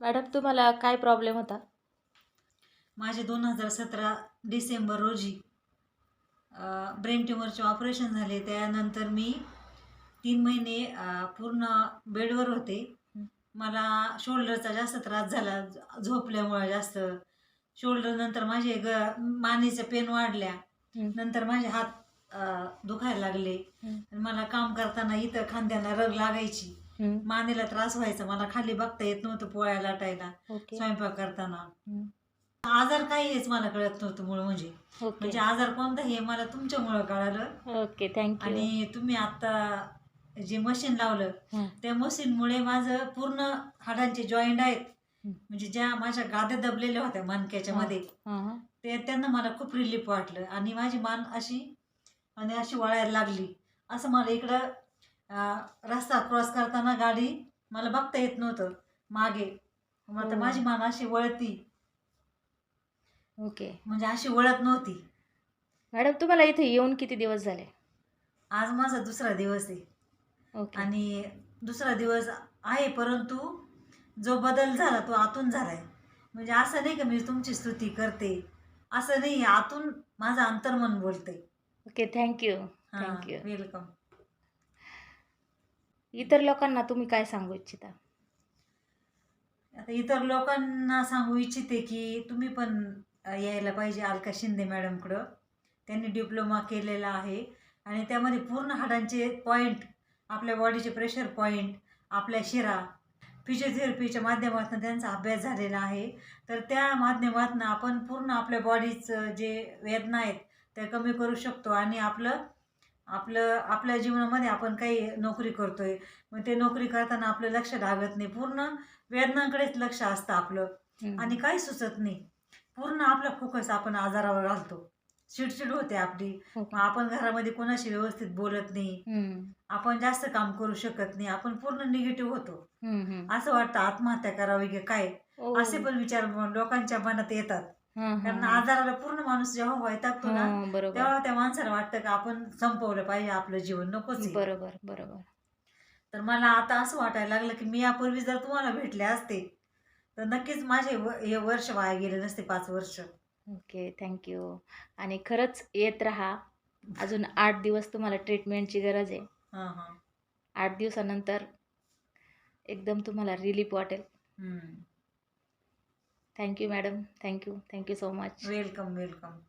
Madam तुम्हाला काय problem होता? माझे दोन हजार सतरा डिसेंबर रोजी ब्रेन ट्युमरचे ऑपरेशन झाले. त्यानंतर मी तीन महिने पूर्ण बेडवर होते. मला शोल्डरचा जास्त त्रास झाला झोपल्यामुळे जास्त. शोल्डर नंतर माझे ग मानेचे पेन वाढल्या. नंतर माझे हात दुखायला लागले. मला काम करताना इथं खांद्याला रग लागायची. मानेला त्रास व्हायचा मला खाली बघता येत नव्हतं पोळ्या लाटायला स्वयंपाक करताना. आजार काय हेच मला कळत नव्हतं मुळ म्हणजे. म्हणजे आजार कोणता हे मला तुमच्यामुळं कळालं. ओके थँक्यू आणि तुम्ही आता जे मशीन लावलं. त्या मशीनमुळे माझं पूर्ण हाडांचे जॉईंट आहेत. म्हणजे ज्या माझ्या गाद्या दबलेल्या होत्या मानक्याच्या. मध्ये ते त्यांना मला खूप रिलीफ वाटलं. आणि माझी मान अशी आणि अशी वळायला लागली. असं मला इकडं रस्ता क्रॉस करताना गाडी मला बघता येत नव्हतं. मागे. मग हो. माझी मान अशी वळती. ओके. म्हणजे अशी वळत नव्हती. मॅडम तुम्हाला इथे येऊन किती दिवस झाले? आज माझा दुसरा दिवस आहे. ओके. आणि दुसरा दिवस आहे परंतु जो बदल झाला तो आतून झालाय. म्हणजे असं नाही का मी तुमची स्तुती करते. असं नाही आतून माझं अंतर्मन बोलते. Okay thank you. Thank you. Welcome. इतर लोकांना तुम्ही काय सांगू इच्छिता? आता इतर लोकांना सांगू इच्छिते की तुम्ही पण यायला पाहिजे अलका शिंदे मॅडमकडं. त्यांनी डिप्लोमा केलेला आहे आणि त्यामध्ये पूर्ण हाडांचे पॉईंट आपल्या बॉडीचे प्रेशर पॉईंट आपल्या शिरा फिजिओथेरपीच्या माध्यमातून त्यांचा अभ्यास झालेला आहे. तर त्या माध्यमातून आपण पूर्ण आपल्या बॉडीचं जे वेदना आहेत त्या कमी करू शकतो आणि आपलं आपलं आपल्या जीवनामध्ये आपण काही नोकरी करतोय मग ते नोकरी करताना आपलं लक्ष लागत नाही. पूर्ण वेदनांकडेच लक्ष असतं आपलं. हं. आणि काही सुचत नाही. पूर्ण आपला फोकस आपण आजारावर घालतो. चिडचिड होते आपली. मग आपण घरामध्ये कोणाशी व्यवस्थित बोलत नाही. हं, आपण जास्त काम करू शकत नाही. आपण पूर्ण निगेटिव्ह होतो. हं, हं. असं वाटतं आत्महत्या करावी की काय? ओ. असे पण विचार लोकांच्या मनात येतात. हं, हं, कारण. आजाराला पूर्ण माणूस जेव्हा वैतागतो ना हं, बरोबर. तेव्हा त्या माणसाला वाटतं का आपण संपवलं पाहिजे आपलं जीवन नकोच आहे. बरोबर बरोबर. तर मला आता असं वाटायला लागलं की मी यापूर्वी जर तुम्हाला भेटले असते तर नक्कीच माझे व- हे वर्ष वाया गेले नसते पाच वर्ष. ओके थँक्यू आणि खरंच येत राहा. अजून आठ दिवस तुम्हाला ट्रीटमेंटची गरज आहे. हां हां. आठ दिवसानंतर एकदम तुम्हाला रिलीफ वाटेल. हम्म. thank you madam. Thank you. Thank you so much. Welcome welcome.